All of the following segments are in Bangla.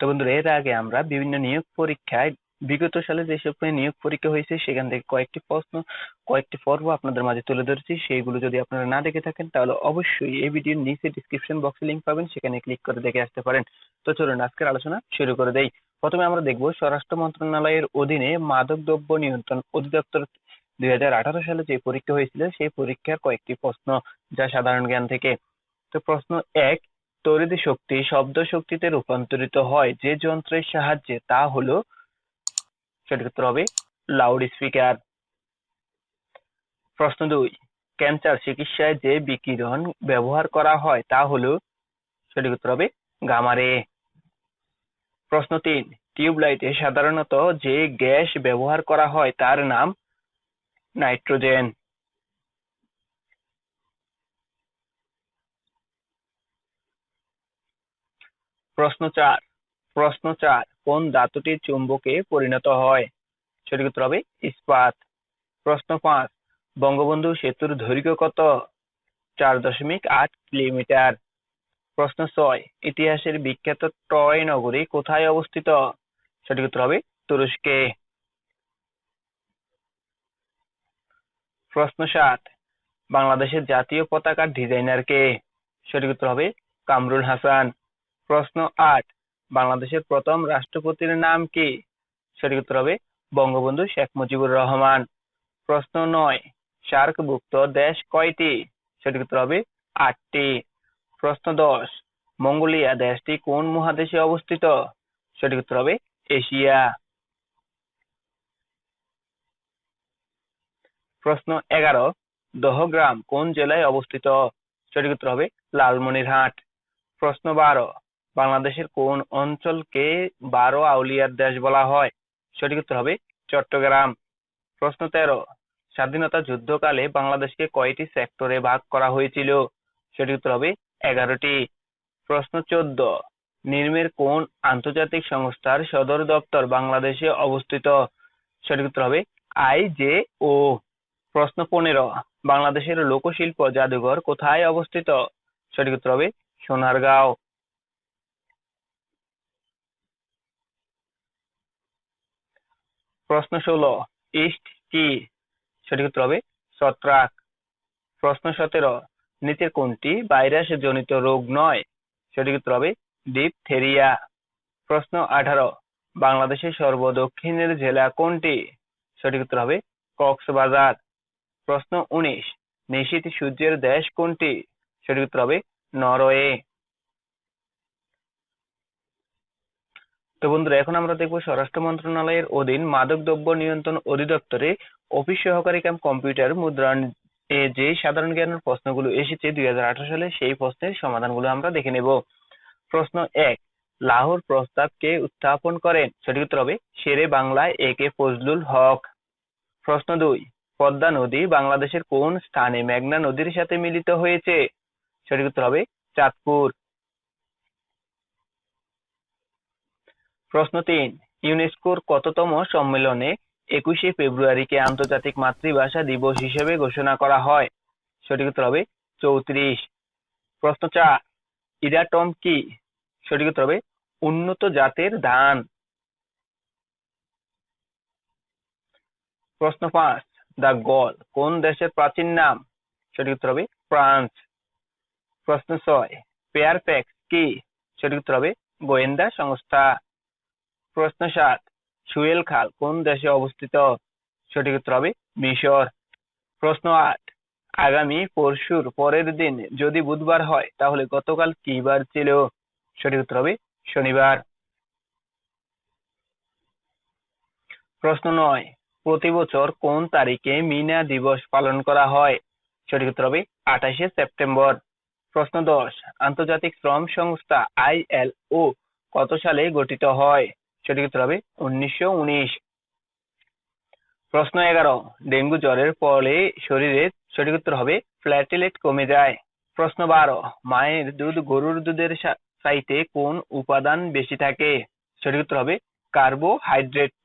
তো বন্ধুরা এর আগে আমরা বিভিন্ন নিয়োগ পরীক্ষায়, বিগত সালে যেসব নিয়োগ পরীক্ষা হয়েছে, সেখান থেকে কয়েকটি প্রশ্ন, কয়েকটি পর্ব আপনাদের মাঝে তুলে ধরেছি। সেইগুলো যদি আপনারা না দেখে থাকেন, তাহলে অবশ্যই এই ভিডিওর নিচে ডিসক্রিপশন বক্সে লিংক পাবেন, সেখানে ক্লিক করে দেখে আসতে পারেন। তো চলুন, আজকের আলোচনা শুরু করে দেই। প্রথমে আমরা দেখব স্বরাষ্ট্র মন্ত্রণালয়ের অধীনে মাদক দ্রব্য নিয়ন্ত্রণ অধিদপ্তর দুই হাজার আঠারো সালে যে পরীক্ষা হয়েছিল, সেই পরীক্ষার কয়েকটি প্রশ্ন, যা সাধারণ জ্ঞান থেকে। তো প্রশ্ন এক তড়িৎ শক্তি শব্দ শক্তিতে রূপান্তরিত হয় যে যন্ত্রের সাহায্যে, তা হলো সঠিক উত্তর হবে লাউড স্পিকার প্রশ্ন দুই ক্যান্সার চিকিৎসায় যে বিকিরণ ব্যবহার করা হয়, তা হলো সঠিক উত্তর হবে গামারে প্রশ্ন তিন, টিউবলাইটে সাধারণত যে গ্যাস ব্যবহার করা হয়, তার নাম নাইট্রোজেন প্রশ্ন চার। প্রশ্ন চার, কোন ধাতুটি চুম্বকে পরিণত হয়? সঠিক উত্তর হবে ইস্পাত। প্রশ্ন পাঁচ, বঙ্গবন্ধু সেতুর দৈর্ঘ্য কত? চার দশমিক আট কিলোমিটার। প্রশ্ন ছয়, ইতিহাসের বিখ্যাত ট্রয় নগরী কোথায় অবস্থিত? সঠিক উত্তর হবে তুরস্কে। প্রশ্ন সাত, বাংলাদেশের জাতীয় পতাকার ডিজাইনার কে? সঠিক উত্তর হবে কামরুল হাসান। প্রশ্ন আট। বাংলাদেশের প্রথম রাষ্ট্রপতির নাম কি? সঠিক উত্তর হবে বঙ্গবন্ধু শেখ মুজিবুর রহমান। প্রশ্ন নয়, সার্কভুক্ত দেশ কয়টি? সঠিক উত্তর হবে আটটি। প্রশ্ন দশ, মঙ্গোলিয়া দেশটি কোন মহাদেশে অবস্থিত? সঠিক উত্তর হবে এশিয়া। প্রশ্ন এগারো, দহগ্রাম কোন জেলায় অবস্থিত? সঠিক উত্তর হবে লালমনিরহাট। প্রশ্ন বারো বাংলাদেশের কোন অঞ্চলকে বারো আউলিয়ার দেশ বলা হয়? সঠিক উত্তর হবে চট্টগ্রাম। প্রশ্ন তেরো, স্বাধীনতা যুদ্ধকালে বাংলাদেশকে কয়টি সেক্টরে ভাগ করা হয়েছিল? সঠিক উত্তর হবে এগারোটি। প্রশ্ন চোদ্দ, নির্মের কোন আন্তর্জাতিক সংস্থার সদর দপ্তর বাংলাদেশে অবস্থিত? সঠিক উত্তর হবে আই জে ও। প্রশ্ন পনেরো, বাংলাদেশের লোকশিল্প জাদুঘর কোথায় অবস্থিত? সঠিক উত্তর হবে সোনারগাঁও। প্রশ্ন ষোলো, ইস্ট কি? সঠিক উত্তর হবে ছত্রাক। প্রশ্ন সতেরো নিচের কোনটি ভাইরাস জনিত রোগ নয়? সঠিক উত্তর হবে ডিপথেরিয়া। প্রশ্ন আঠারো, বাংলাদেশের সর্বদক্ষিণের জেলা কোনটি? সঠিক উত্তর হবে কক্সবাজার। প্রশ্ন উনিশ নিশীত সূর্যের দেশ কোনটি? সঠিক উত্তর হবে নরওয়ে। তো বন্ধুরা, এখন আমরা দেখব স্বরাষ্ট্র মন্ত্রণালয়ের অধীন মাদক দ্রব্য নিয়ন্ত্রণ অধিদপ্তরে অফিস সহকারী ক্যাম্প কম্পিউটার মুদ্রণ এ যে সাধারণ জ্ঞানের প্রশ্নগুলো এসেছে দুই হাজার আঠারো সালে, সেই প্রশ্নের সমাধানগুলো আমরা দেখে নেব। প্রশ্ন এক, লাহোর প্রস্তাব কে উত্থাপন করেন, সঠিক উত্তর হবে শেরে বাংলায় এ কে ফজলুল হক। প্রশ্ন দুই, পদ্মা নদী বাংলাদেশের কোন স্থানে মেঘনা নদীর সাথে মিলিত হয়েছে? সঠিক উত্তর হবে চাঁদপুর। প্রশ্ন তিন ইউনেস্কোর কততম সম্মেলনে একুশে ফেব্রুয়ারিকে আন্তর্জাতিক মাতৃভাষা দিবস হিসেবে ঘোষণা করা হয়? সঠিক উত্তর হবে চৌত্রিশ। প্রশ্ন চার ইরাটম কি? সঠিক উত্তর হবে উন্নত জাতের ধান। প্রশ্ন পাঁচ দা গল, কোন দেশের প্রাচীন নাম? সঠিক উত্তর হবে ফ্রান্স। প্রশ্ন ছয় পেয়ার প্যাক্স কি? সঠিক উত্তর হবে গোয়েন্দা সংস্থা। প্রশ্ন সাত সুয়েল খাল, কোন দেশে অবস্থিত? সঠিক উত্তর হবে মিশর। প্রশ্ন আট, আগামী পরশুর পরের দিন যদি বুধবার হয়, তাহলে গতকাল কি বার ছিল? সঠিক উত্তর হবে শনিবার। প্রশ্ন নয়, প্রতি বছর কোন তারিখে মিনা দিবস পালন করা হয়? সঠিক উত্তর হবে আঠাশে সেপ্টেম্বর। প্রশ্ন দশ, আন্তর্জাতিক শ্রম সংস্থা আইএলও কত সালে গঠিত হয়? সঠিক উত্তর হবে উনিশশো উনিশ। প্রশ্ন এগারো, ডেঙ্গু জ্বরের ফলে শরীরে সঠিক উত্তর হবে প্ল্যাটিলেট কমে যায়। প্রশ্ন বারো, মায়ের দুধ গরুর দুধের চাইতে কোন উপাদান বেশি থাকে? সঠিক উত্তর হবে কার্বোহাইড্রেট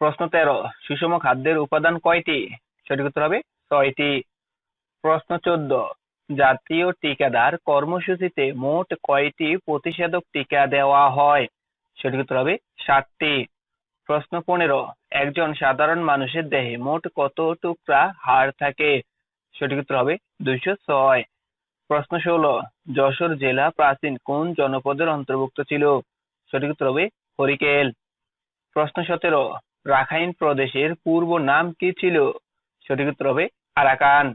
প্রশ্ন তেরো, সুষম খাদ্যের উপাদান কয়টি? সঠিক উত্তর হবে ছয়টি। প্রশ্ন চোদ্দ জাতীয় টিকাদার কর্মসূচিতে মোট কয়টি প্রতিষেধক টিকা দেওয়া হয়? সঠিক উত্তর হবে ষাটটি প্রশ্ন পনেরো, একজন সাধারণ মানুষের দেহে মোট কত টুকরা হাড় থাকে? সঠিক উত্তর হবে দুইশো ছয়। প্রশ্ন ষোলো, যশোর জেলা প্রাচীন কোন জনপদের অন্তর্ভুক্ত ছিল? সঠিক উত্তর হবে হরিকেল। প্রশ্ন সতেরো, রাখাইন প্রদেশের পূর্ব নাম কি ছিল? সঠিক উত্তর হবে আরাকান।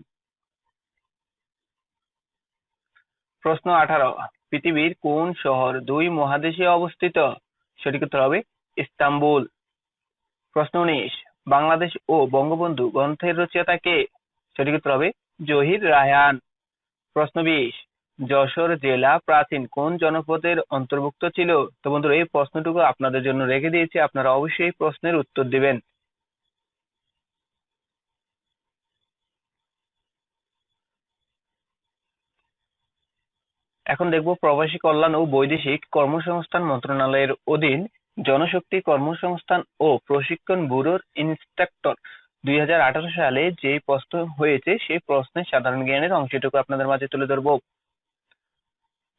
প্রশ্ন আঠারো। পৃথিবীর কোন শহর দুই মহাদেশে অবস্থিত? সঠিক উত্তর হবে ইস্তাম্বুল। প্রশ্ন উনিশ, বাংলাদেশ ও বঙ্গবন্ধু গ্রন্থের রচয়িতা কে? সঠিক উত্তর হবে জহির রায়হান। প্রশ্ন বিশ, যশোর জেলা প্রাচীন কোন জনপদের অন্তর্ভুক্ত ছিল? তো বন্ধুরা, এই প্রশ্নটুকু আপনাদের জন্য রেখে দিয়েছি। আপনারা অবশ্যই প্রশ্নের উত্তর দিবেন। এখন দেখব প্রবাসী কল্যাণ ও বৈদেশিক কর্মসংস্থান মন্ত্রণালয়ের অধীন জনশক্তি কর্মসংস্থান ও প্রশিক্ষণ ব্যুরোর ইন্সট্রাক্টর দুই সালে যে প্রশ্ন হয়েছে সেই প্রশ্নের সাধারণ জ্ঞানের অংশটুকু আপনাদের মাঝে তুলে ধরব।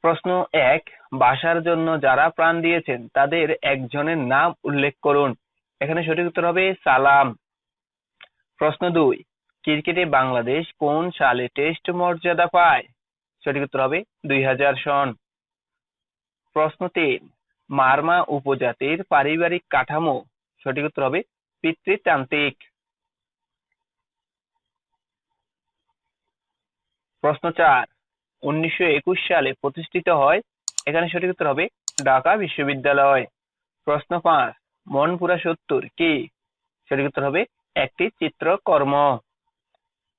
প্রশ্ন এক, বাসার জন্য যারা প্রাণ দিয়েছেন, তাদের একজনের নাম উল্লেখ করুন। এখানে সঠিক উত্তর হবে সালাম। প্রশ্ন দুই, ক্রিকেটে বাংলাদেশ কোন সালে টেস্ট মর্যাদা পায়? সঠিক উত্তর হবে দুই হাজার সন। প্রশ্ন তিন, মারমা উপজাতির পারিবারিক কাঠামো, সঠিক উত্তর হবে পিতৃতান্ত্রিক। প্রশ্ন চার, উনিশশো একুশ সালে প্রতিষ্ঠিত হয়, এখানে সঠিক উত্তর হবে ঢাকা বিশ্ববিদ্যালয়। প্রশ্ন পাঁচ, মনপুরা সত্তর কি? সঠিক উত্তর হবে একটি চিত্রকর্ম।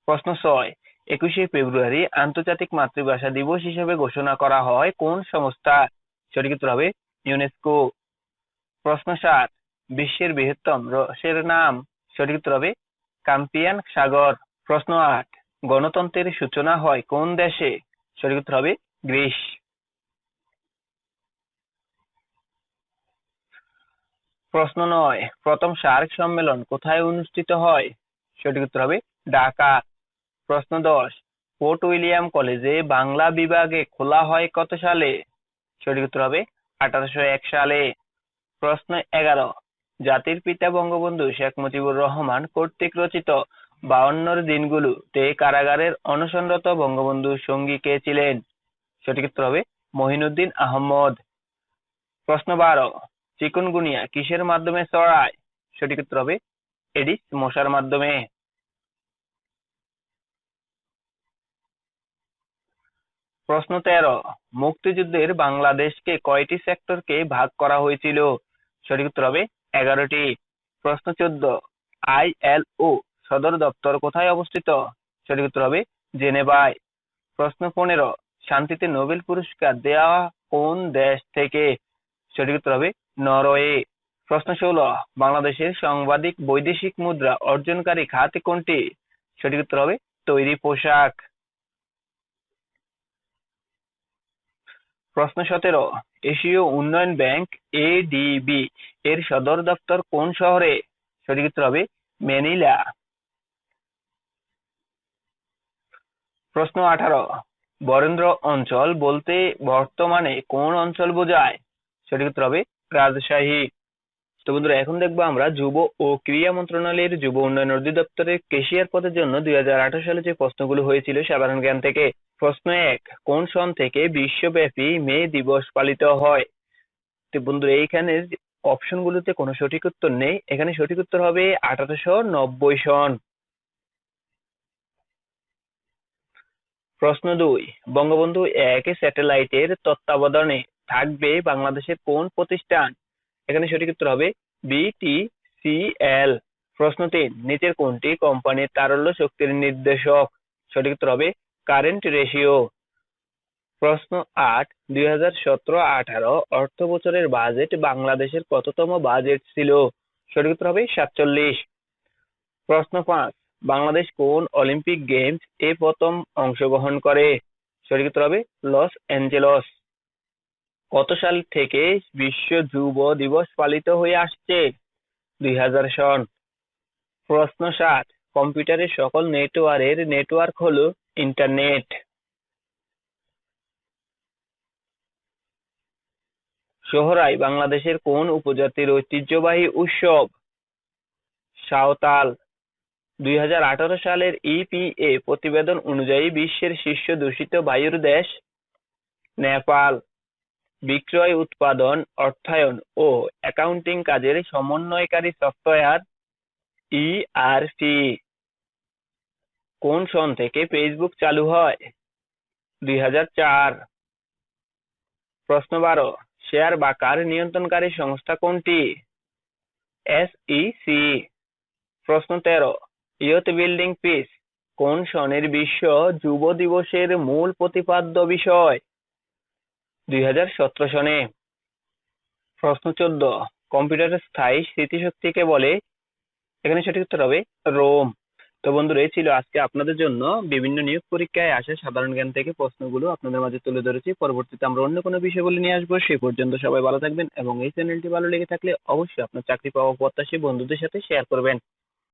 প্রশ্ন ছয় একুশে ফেব্রুয়ারি আন্তর্জাতিক মাতৃভাষা দিবস হিসেবে ঘোষণা করা হয়। কোন সংস্থা সঠিক উত্তর হবে? ইউনেস্কো প্রশ্ন সাত, বিশ্বের বৃহত্তম রসের নাম সঠিক উত্তর হবে কাম্পিয়ান সাগর। প্রশ্ন আট, গণতন্ত্রের সূচনা হয় কোন দেশে? সঠিক উত্তর হবে গ্রিস। প্রশ্ন নয়, প্রথম সার্ক সম্মেলন কোথায় অনুষ্ঠিত হয়? সঠিক উত্তর হবে ঢাকা। প্রশ্ন দশ। ফোর্ট উইলিয়াম কলেজে বাংলা বিভাগে খোলা হয় কত সালে? সঠিক উত্তর হবে আঠারোশো এক সালে। প্রশ্ন এগারো। জাতির পিতা বঙ্গবন্ধু শেখ মুজিবুর রহমান কর্তৃক রচিত বাউন্নর দিনগুলোতে কারাগারের অনশনরত বঙ্গবন্ধুর সঙ্গী কে ছিলেন? সঠিক উত্তর হবে মহিনুদ্দিন আহমদ। প্রশ্ন বারো। চিকুনগুনিয়া কিসের মাধ্যমে ছড়ায়? সঠিক উত্তর হবে এডিস মশার মাধ্যমে। প্রশ্ন তেরো, মুক্তিযুদ্ধের বাংলাদেশকে কয়টি সেক্টরকে ভাগ করা হয়েছিল? সঠিক উত্তর হবে এগারোটি। প্রশ্ন চোদ্দ, আইএলও সদর দপ্তর কোথায় অবস্থিত? সঠিক উত্তর হবে জেনেভায়। প্রশ্ন পনেরো, শান্তিতে নোবেল পুরস্কার দেওয়া কোন দেশ থেকে? সঠিক উত্তর হবে নরওয়ে। প্রশ্ন ষোলো, বাংলাদেশের সাংবাদিক বৈদেশিক মুদ্রা অর্জনকারী খাত কোনটি? সঠিক উত্তর হবে তৈরি পোশাক। প্রশ্ন সতেরো এশীয় উন্নয়ন ব্যাংক, এডিবি, এর সদর দপ্তর কোন শহরে? সঠিক উত্তর হবে ম্যানিলা। প্রশ্ন আঠারো, বরেন্দ্র অঞ্চল বলতে বর্তমানে কোন অঞ্চল বোঝায়? সঠিক উত্তর হবে রাজশাহী। তো বন্ধুরা, এখন দেখব আমরা যুব ও ক্রীড়া মন্ত্রণালয়ের যুব উন্নয়ন অধিদপ্তরের কেশিয়ার পদের জন্য দুই হাজার আঠারো সালে যে প্রশ্নগুলো হয়েছিল, সাধারণ জ্ঞান থেকে। প্রশ্ন এক, কোন সন থেকে বিশ্বব্যাপী মে দিবস পালিত হয়? তো বন্ধুরা, এইখানে অপশনগুলোতে কোনো সঠিক উত্তর নেই। এখানে সঠিক উত্তর হবে আঠারোশো নব্বই সন। প্রশ্ন দুই, বঙ্গবন্ধু এক স্যাটেলাইটের তত্ত্বাবধানে থাকবে বাংলাদেশের কোন প্রতিষ্ঠান? এখানে সঠিক উত্তর হবে বিটিসিএল প্রশ্ন তিন নিচের কোনটি? কোম্পানির তারল্য শক্তির নির্দেশক। সঠিক উত্তর হবে কারেন্ট রেশিও। প্রশ্ন আট, দুই হাজার সতেরো, আঠারো, অর্থ বছরের বাজেট বাংলাদেশের কততম বাজেট ছিল? সঠিক উত্তর হবে সাতচল্লিশ। প্রশ্ন পাঁচ, বাংলাদেশ কোন অলিম্পিক গেমস এ প্রথম অংশগ্রহণ করে? সঠিক উত্তর হবে লস অ্যাঞ্জেলস। কত সাল থেকে বিশ্ব যুব দিবস পালিত হয়ে আসছে? দুই হাজার সন। প্রশ্ন সাত। কম্পিউটারের সকল নেটওয়ার্কের নেটওয়ার্ক হলো ইন্টারনেট। সোহরাই বাংলাদেশের কোন উপজাতির ঐতিহ্যবাহী উৎসব? সাঁওতাল। দুই হাজার আঠারো সালের ইপিএ প্রতিবেদন অনুযায়ী বিশ্বের শীর্ষ দূষিত বায়ুর দেশ নেপাল। বিক্রয় উৎপাদন, অর্থায়ন ও অ্যাকাউন্টিং কাজের সমন্বয়কারী সফটওয়্যার ইআরপি কোন সন থেকে ফেসবুক চালু হয়? দুই চার। প্রশ্ন বারো, শেয়ার বাকার নিয়ন্ত্রণকারী সংস্থা কোনটি? এসইসি প্রশ্ন তেরো ইয়ুথ বিল্ডিং পিস, কোন সনের বিশ্ব যুব দিবসের মূল প্রতিপাদ্য বিষয়? দুই সনে প্রশ্ন চোদ্দ। কম্পিউটারের স্থায়ী স্মৃতিশক্তিকে বলে? এখানে সঠিক উত্তর হবে রোম। তো বন্ধুরা, এই ছিল আজকে আপনাদের জন্য বিভিন্ন নিয়োগ পরীক্ষায় আসা সাধারণ জ্ঞান থেকে প্রশ্নগুলো আপনাদের মাঝে তুলে ধরেছি। পরবর্তীতে আমরা অন্য কোনো বিষয়গুলো নিয়ে আসব সেই পর্যন্ত সবাই ভালো থাকবেন এবং এই চ্যানেলটি ভালো লেগে থাকলে অবশ্যই আপনার চাকরি পাওয়া প্রত্যাশী বন্ধুদের সাথে শেয়ার করবেন।